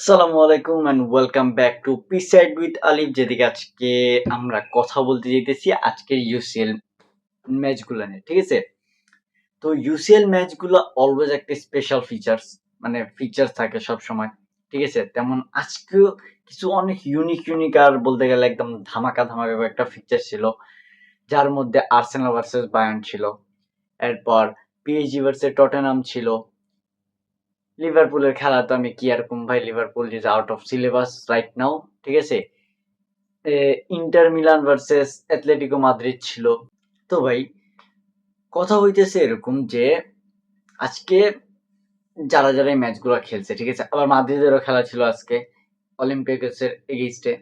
আসসালামু আলাইকুম and welcome back to পিসাইড উইথ আলিফ যেদিকে আজকে আমরা কথা বলতে যেতেছি আজকের ইউসিএল ম্যাচগুলো নিয়ে, ঠিক আছে? তো ইউসিএল ম্যাচগুলো অলওয়েজ একটা স্পেশাল ফিচার্স মানে ফিচার্স থাকে সব সময় ঠিক আছে? তেমন আজকেও কিছু অনেক ইউনিক ইউনিক আর বলতে গেলে একদম ধামাকা ধামাকা একটা ফিচার ছিল, যার মধ্যে আর্সেনাল ভার্সেস বায়ার্ন ছিল, এরপর পিএইচজি ভার্সেস টটেনাম ছিল লিভারপুলের খেলা তো আমি কি আর কম ভাই Liverpool is out of syllabus right now ঠিক আছে? Inter Milan versus Atletico Madrid ছিল। তো ভাই, কথা হইতেছে এরকম যে, আজকে যারা যারা এই ম্যাচগুলো খেলছে, ঠিক আছে? আবার মাদ্রিদেরও খেলা ছিল আজকে অলিম্পিক্সের এগেইনস্টে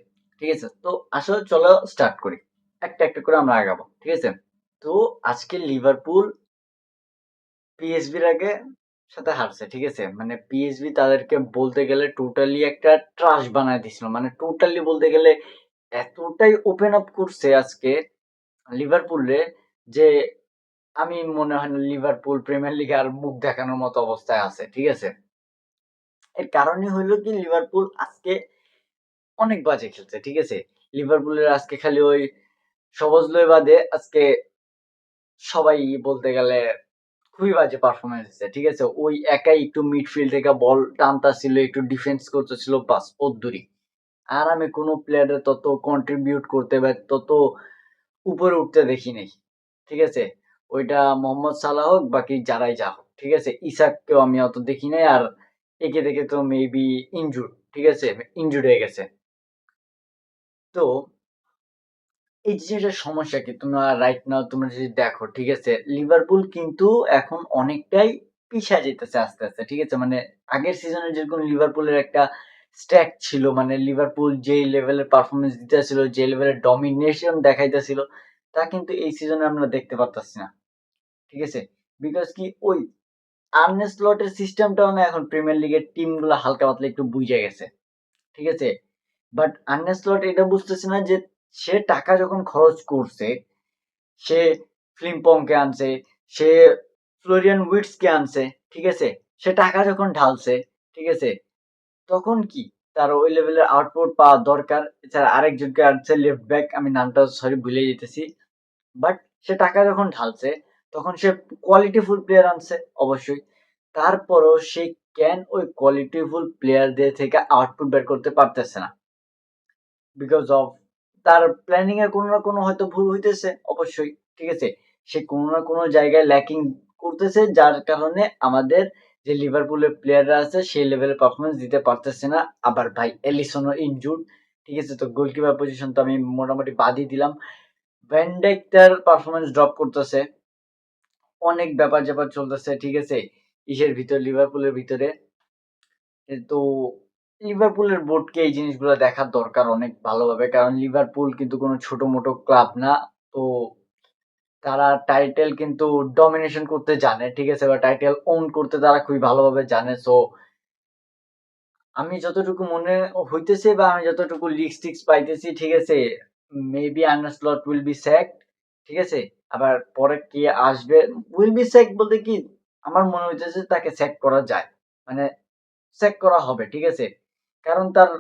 ঠিক আছে? তো আসলে চলো স্টার্ট করি। একটা একটা করে আমরা আগাবো, ঠিক আছে? তো আজকে লিভারপুল পিএসবির আগে সাথে হারছে, ঠিক আছে? মানে পিএসবি তাদেরকে বলতে গেলে টোটালি একটা ট্রাশ বানায় দিছিল। মানে টোটালি বলতে গেলে এতটাই ওপেন আপ করছে আজকে লিভারপুলে যে আমি মনে হয় না লিভারপুল প্রিমিয়ার লিগে আর মুখ দেখানোর মতো অবস্থায় আছে, ঠিক আছে? এর কারণে হইল কি লিভারপুল আজকে অনেক বাজে খেলছে, ঠিক আছে? লিভারপুলের আজকে খালি ওই সবজলয় বাদে আজকে সবাই বলতে গেলে খুবই বাজে পারফরমেন্স দিচ্ছে ঠিক আছে? ওই একাই একটু মিডফিল্ড থেকে বল টানতাছিল, একটু ডিফেন্স করতেছিল, বাস ওদ্দুরি আর আমি কোনো প্লেয়ারের তত কন্ট্রিবিউট করতে বা তত উপরে উঠতে দেখি নাই, ঠিক আছে? ওইটা মোহাম্মদ সালাহ হোক, বাকি যারাই যা হোক, ঠিক আছে? ইসাককেও আমি অত দেখি নাই, আর একে দেখে তো মেবি ইনজুর ঠিক আছে? ইনজুর হয়ে গেছে। তো এই জিনিসটার সমস্যা কি, তোমরা রাইট নাও তোমরা যদি দেখো, ঠিক আছে? লিভারপুল কিন্তু এখন অনেকটাই পিছা যেতেছে আস্তে আস্তে, ঠিক আছে? মানে আগের সিজনে যেরকম লিভারপুলের একটা স্ট্যাক ছিল মানে লিভারপুল যে লেভেলের পারফরমেন্স দিতেছিল যে লেভেলের ডমিনেশন দেখাইতেছিল, তা কিন্তু এই সিজনে আমরা দেখতে পারতাছি না, ঠিক আছে? বিকজ কি, ওই আর্নেস লটের সিস্টেমটাও না এখন প্রিমিয়ার লিগের টিমগুলো হালকা পাতলা একটু বুঝে গেছে, ঠিক আছে? বাট আর্নেস লট এটা বুঝতেছে না যে সে টাকা যখন খরচ করছে, সে ফ্লিম্পংকে আনছে, সে ফ্লোরিয়ান উইটসকে আনছে, ঠিক আছে? সে টাকা যখন ঢালছে, ঠিক আছে? তখন কি? তার ওই লেভেলের আউটপুট পাওয়া দরকার। এছাড়া আরেকজনকে আনছে লেফট ব্যাক আমি নামটা সরি ভুলে যেতেছি। বাট সে টাকা যখন ঢালছে, তখন সে কোয়ালিটিফুল প্লেয়ার আনছে, অবশ্যই। তারপরও সে কেন ওই কোয়ালিটিফুল প্লেয়ারদের থেকে আউটপুট বের করতে পারতেছে না? বিকজ অফ তার প্ল্যানিং এর কোনো না কোনো হয়তো ভুল হইতেছে, অবশ্যই, ঠিক আছে? সে কোনো না কোনো জায়গায় ল্যাকিং করতেছে, যার কারণে আমাদের যে লিভারপুলের প্লেয়াররা আছে, সেই লেভেলের পারফরমেন্স দিতে পারতেছে না। আবার ভাই এলিসনও ইনজুর ঠিক আছে? তো গোলকিপার পজিশন তো আমি মোটামুটি বাদই দিলাম। ভ্যান্ডাইক তার পারফরমেন্স ড্রপ করতেছে। অনেক ব্যাপার স্যাপার চলতেছে, ঠিক আছে? ইসের ভিতর লিভারপুলের ভিতরে। তো লিভারপুলের বোর্ডকে এই জিনিসগুলো দেখার দরকার অনেক ভালোভাবে। কারণ লিভারপুল কিন্তু কোনো ছোট মোটো ক্লাব না। তো তারা টাইটেল কিন্তু ডমিনেশন করতে জানে, ঠিক আছে? বা টাইটেল ওন করতে তারা খুবই ভালোভাবে জানে। সো আমি যতটুকু মনে হইতেছে বা আমি যতটুকু লিক্স টিক্স পাইতেছি, ঠিক আছে? Maybe Arne Slot will be sack ঠিক আছে? আবার পরে কে আসবে? উইল বি স্যাক বলতে কি? আমার মনে হইতেছে তাকে স্যাক করা যায়। মানে স্যাক করা হবে, ঠিক আছে? কারণ তার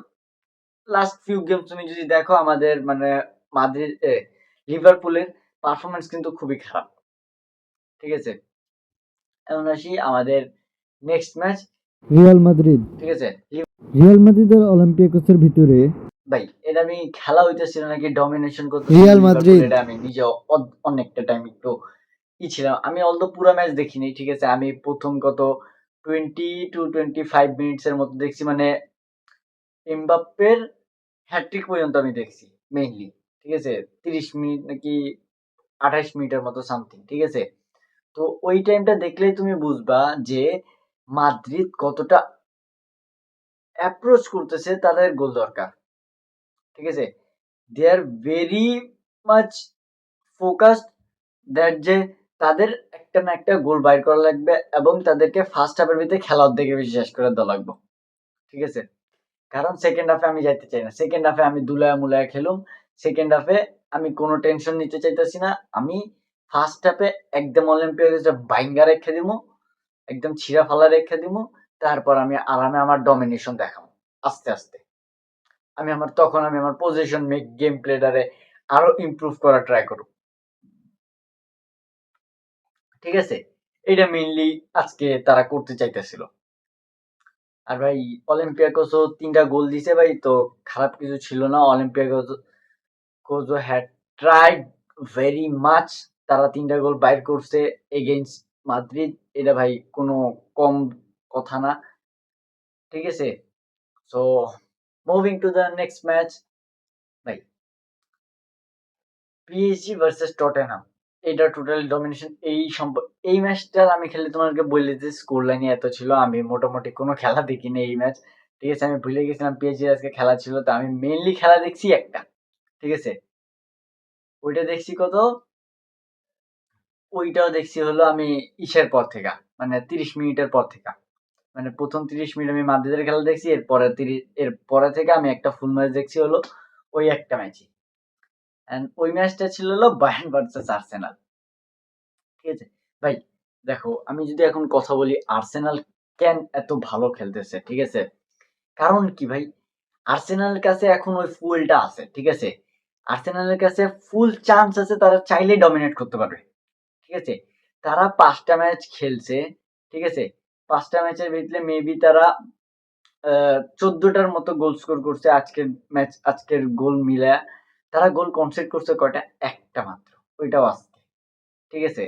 লাস্ট ফিউ গেম তুমি যদি দেখো আমাদের মানে মাদ্রিদ লিভারপুলের পারফরমেন্স কিন্তু খুবই খারাপ। ঠিক আছে? এখন আসি আমাদের নেক্সট ম্যাচ রিয়াল মাদ্রিদ। ঠিক আছে? রিয়াল মাদ্রিদ আর অলিম্পিয়াকোসের ভিতরে ভাই এটা আমি খেলা হইতেছিল নাকি ডমিনেশন করতে রিয়াল মাদ্রিদ। এটা আমি নিজে অনেকটা টাইম একটু ই ছিলাম। আমি অল পুরো ম্যাচ দেখিনি ঠিক আছে? আমি প্রথম কত twenty two twenty five minutes এর মতো দেখছি মানে এমবাপ্পের হ্যাট্রিক পর্যন্ত আমি দেখছি মেইনলি ঠিক আছে? তিরিশ মিনিট নাকি আঠাশ মিনিটের মতো সামথিং ঠিক আছে? তো ওই টাইমটা দেখলেই তুমি বুঝবা যে মাদ্রিদ কতটা অ্যাপ্রোচ করতেছে তাদের গোল দরকার, ঠিক আছে? They are very much focused that যে তাদের একটা না একটা গোল বাইর করা লাগবে এবং তাদেরকে ফার্স্ট হাফের ভিতরে খেলা অর্ধেকে বেশি শেষ করে দেওয়া লাগবে, ঠিক আছে? কারণ সেকেন্ড হাফে আমি যাইতে চাই না। সেকেন্ড হাফে আমি দুলায়া মুলায়া খেলুম। সেকেন্ড হাফে আমি কোনো টেনশন নিতে চাইতেছি না। আমি ফার্স্ট হাফে একদম অলিম্পিয়াকে বাইঙ্গা রেখে দিব একদম ছিঁড়া ফালা রেখে দিব তারপর আমি আরামে আমার ডমিনেশন দেখাবো, আস্তে আস্তে। আমি আমার, তখন আমি আমার পজিশন মেক গেম প্লেডারে আরও ইমপ্রুভ করা ট্রাই করব। ঠিক আছে? এটা মেইনলি আজকে তারা করতে চাইতেছিল। আর ভাই অলিম্পিয়াকোসও তিনটা গোল দিছে ভাই, তো খারাপ কিছু ছিল না। Olympiacos had tried very much তারা তিনটা গোল বাইর করছে এগেইনস্ট মাদ্রিদ। এটা ভাই কোনো কম কথা না। ঠিক আছে? So moving to the next match ভাই পিএসজি ভার্সেস টটেনহাম এটা টোটাল ডমিনেশন এই সম্পর্ক এই ম্যাচটা আমি খেলে তোমাকে বলে যে স্কোর লাইনে এত ছিল, আমি মোটামুটি কোনো খেলা দেখিনি এই ম্যাচ ঠিক আছে? আমি ভুলে গেছিলাম পিএসজি আজকে খেলা ছিল, তো আমি মেনলি খেলা দেখছি একটা, ঠিক আছে? ওইটা দেখছি কত? ওইটাও দেখছি হলো আমি ইসের পর থেকে মানে তিরিশ মিনিটের পর থেকে মানে প্রথম তিরিশ মিনিট আমি মাদ্রিদের খেলা দেখছি, এরপরে তিরিশ এর পরে থেকে আমি একটা ফুল ম্যাচ দেখছি হলো ওই একটা ম্যাচই এন্ড ওই ম্যাচটা ছিল হলো বায়ার্ন ভার্সেস আর্সেনাল ঠিক আছে? ভাই, দেখো, আমি যদি এখন কথা বলি আর্সেনাল কেন এত ভালো খেলতেছে? ঠিক আছে? কারণ কি ভাই? আর্সেনালের কাছে এখন ওই ফুলটা আছে, ঠিক আছে? আর্সেনালের কাছে ফুল চান্স আছে তারা চাইলেই ডমিনেট করতে পারবে। ঠিক আছে? তারা পাঁচটা ম্যাচ খেলছে, ঠিক আছে? পাঁচটা ম্যাচের ভিতরে মেবি তারা চোদ্দটার মতো গোল স্কোর করছে আজকের ম্যাচ আজকের গোল মিলে তারা গোল কনসেপ্ট করছে কয়টা? একটা মাত্র। ওইটাও আজকে ঠিক আছে?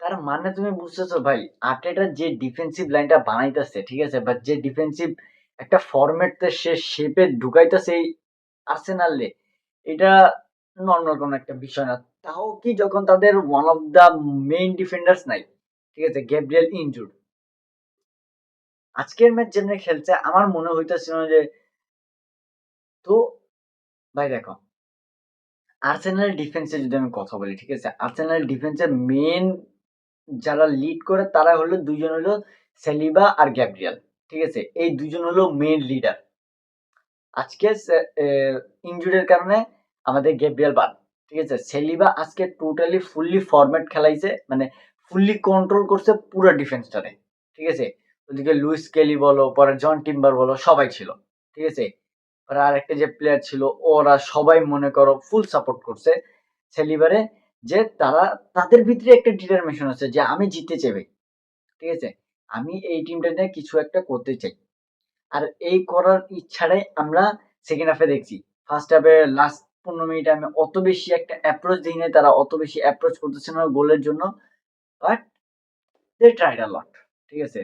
তার মানে তুমি বুঝতেছো ভাই আর্টেটা যে ডিফেন্সিভ লাইনটা বানাইতেছে, ঠিক আছে? বা যে ডিফেন্সিভ একটা ফরম্যাট সে শেপে ঢুকাইতেছে এই আর্সেনালে এটা নর্মাল কোনো একটা বিষয় না। তাও কি যখন তাদের one of the main defenders নাই, ঠিক আছে? গ্যাব্রিয়েল ইনজুর আজকের ম্যাচ যেমনি খেলছে, আমার মনে হইতেছিল যে, তো ভাই দেখো আর্সেনাল ডিফেন্সে যদি আমি কথা বলি, ঠিক আছে? আর্সেনাল ডিফেন্সের মেন যারা লিড করে, তারা হলো দুজন হলো সেলিবা আর গ্যাব্রিয়াল ঠিক আছে? এই দুজন হলো মেন লিডার আজকে ইনজুরির কারণে আমাদের গ্যাব্রিয়াল বাদ, ঠিক আছে? সেলিবা আজকে টোটালি ফুললি ফরম্যাট খেলাইছে মানে ফুললি কন্ট্রোল করছে পুরো ডিফেন্সটারে ঠিক আছে? ওদিকে লুইস কেলি বলো, পরে জন টিম্বার বলো, সবাই ছিল, ঠিক আছে? আর আরেকটা যে প্লেয়ার ছিল, ওরা সবাই মনে করো ফুল সাপোর্ট করছে সেলিবারে যে তারা, তাদের ভিতরে একটা ডিটারমেশন আছে যে আমি জিততে চাই ঠিক আছে? আমি এই টিমটা নিয়ে কিছু একটা করতে চাই। আর এই করার ইচ্ছাটাই আমরা সেকেন্ড হাফে দেখছি। ফার্স্ট হাফে লাস্ট পনেরো মিনিটে আমি অত বেশি একটা অ্যাপ্রোচ দিই নাই তারা অত বেশি অ্যাপ্রোচ করতেছে না গোলের জন্য বাট দে ট্রাইড আ লট ঠিক আছে?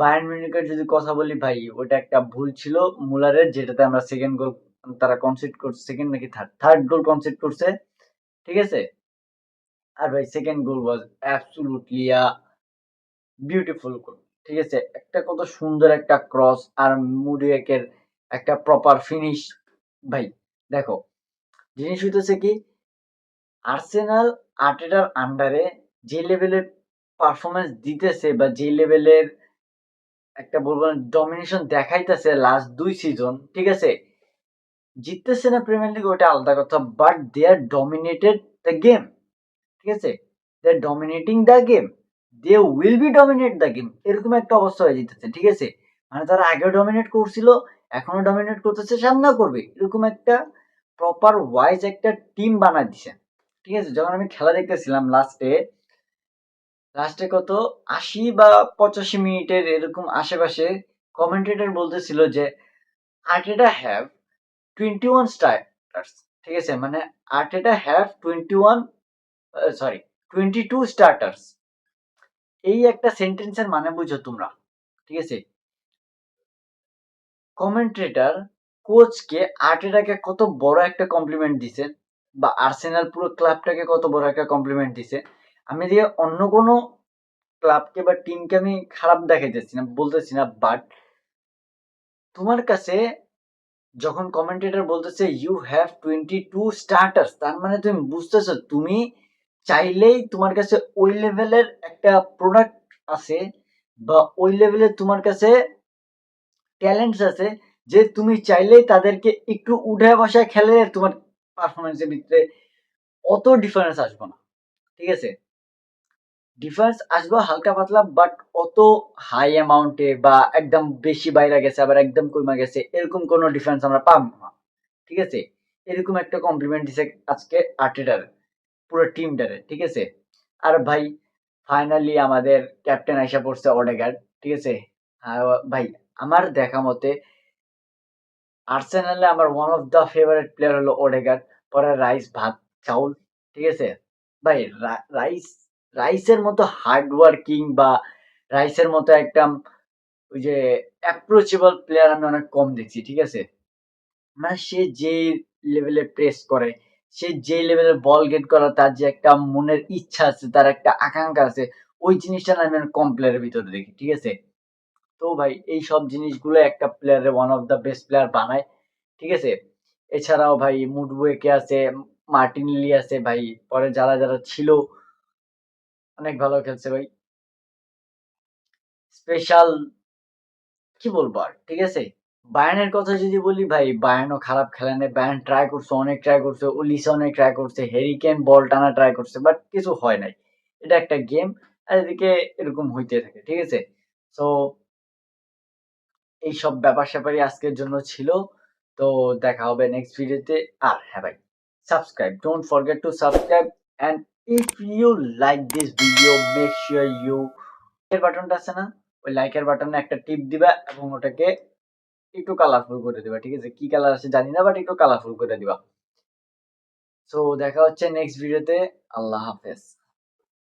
বায়ার্ন মিউনিকের যদি কথা বলি ভাই, ওটা একটা ভুল ছিল মুলারের যেটাতে আমরা সেকেন্ড গোল তারা কনসিড করছে সেকেন্ড নাকি থার্ড থার্ড গোল কনসিড করছে, ঠিক আছে? আর ভাই second goal was absolutely beautiful goal ঠিক আছে? একটা কত সুন্দর একটা ক্রস আর মুডিয়েকের একটা প্রপার ফিনিশ ভাই, দেখো, জিনিস হইতেছে কি আর্সেনাল আর্টেটার আন্ডারে যে লেভেলের পারফরমেন্স দিতেছে বা যে লেভেলের একটা বলব ডমিনেশন দেখাইতেছে লাস্ট দুই সিজন ঠিক আছে? জিততেছে না প্রিমিয়ার লিগ ওটা আলাদা কথা but they are dominated the game ঠিক আছে? They are dominating the game they will be dominate the game এরকম একটা অবস্থা হয়ে যেতেছে ঠিক আছে? মানে তারা আগে ডমিনেট করছিল এখনও ডমিনেট করতেছে, সামনেও করবে, এরকম একটা প্রপার ওয়াইজ একটা টিম বানাই দিছে, ঠিক আছে? যখন আমি খেলা দেখতেছিলাম লাস্টে লাস্টে কত? আশি বা পঁচাশি মিনিটের এরকম আশেপাশে কমেন্টেটর বলতেছিল যে, Arteta have twenty one starters ঠিক আছে? মানে Arteta have twenty one sorry twenty two starters এই একটা সেন্টেন্সের মানে বুঝো তোমরা, ঠিক আছে? কমেন্ট্রেটার কোচকে আর্টেটাকে কত বড় একটা কমপ্লিমেন্ট দিছে বা আর্সেনাল পুরো ক্লাবটাকে কত বড় একটা কমপ্লিমেন্ট দিছে আমি দিয়ে অন্য কোনো ক্লাবকে বা টিমকে আমি খারাপ দেখাইতেছি না, বলতেছি না বাট তোমার কাছে যখন কমেন্টেটর বলতেছে you have twenty two starters তার মানে তুমি বুঝতেছো, তুমি চাইলেই তোমার কাছে ওই লেভেলের একটা প্রোডাক্ট আছে বা ওই লেভেলের তোমার কাছে ট্যালেন্টস আছে যে তুমি চাইলেই তাদেরকে একটু উঠে বসায় খেলে তোমার পারফরমেন্সের ভিতরে অত ডিফারেন্স আসবে না, ঠিক আছে? ডিফারেন্স আসবে হালকা পাতলা বাট অত হাই অ্যামাউন্টে বা একদম বেশি বাইরে গেছে, আবার একদম কমে গেছে, এরকম কোনো ডিফারেন্স আমরা পাবো না। ঠিক আছে? এরকম একটা কমপ্লিমেন্ট দিছে আজকে আর্টেটার পুরো টিমটারে ঠিক আছে? আর ভাই ফাইনালি আমাদের ক্যাপ্টেন আইসা পড়ছে অডেগার্ড ঠিক আছে? ভাই, আমার দেখা মতে আর্সেনালে আমার one of the favourite player হলো ওডেগার্ড পরে রাইস ভাত চাউল, ঠিক আছে? ভাই রাইস রাইসের মতো হার্ড ওয়ার্কিং বা রাইসের মতো একটা, ওই যে অ্যাপ্রোচেবল প্লেয়ার আমি অনেক কম দেখছি, ঠিক আছে? মানে সে যে লেভেলে প্রেস করে, সে যে লেভেলে বল গেট করা তার যে একটা মনের ইচ্ছা আছে, তার একটা আকাঙ্ক্ষা আছে, ওই জিনিসটা আমি অনেক কম প্লেয়ারের ভিতরে দেখি, ঠিক আছে? তো ভাই, এই সব জিনিসগুলো একটা প্লেয়ারের one of the best player বানায়, ঠিক আছে? এছাড়াও ভাই মুডওয়েকে আছে মার্টিনলি আছে ভাই, পরে যারা যারা ছিল অনেক ভালো খেলছে ভাই। স্পেশাল কি বলব আর, ঠিক আছে? বায়ানের কথা যদি বলি ভাই বায়ানও খারাপ খেলে নেই। বায়ান ট্রাই করছে, অনেক ট্রাই করছে ওলিসা অনেক ট্রাই করছে হেরিকেন বল টানা ট্রাই করছে বাট কিছু হয় নাই। এটা একটা গেম আর এদিকে এরকম হইতে থাকে, ঠিক আছে? তো এইসব ব্যাপার স্যাপারই আজকের জন্য ছিল। তো দেখা হবে নেক্সট ভিডিওতে আর হ্যাঁ ভাই subscribe don't forget to subscribe and if you like this video, make sure you এর বাটনটা আছে না? ওই লাইকের বাটনে একটা টিপ দিবা এবং ওটাকে একটু কালারফুল করে দিবা, ঠিক আছে? কি কালার আছে জানি না বাট একটু কালারফুল করে দিবা। সো দেখা হচ্ছে নেক্সট ভিডিওতে আল্লাহ হাফেজ।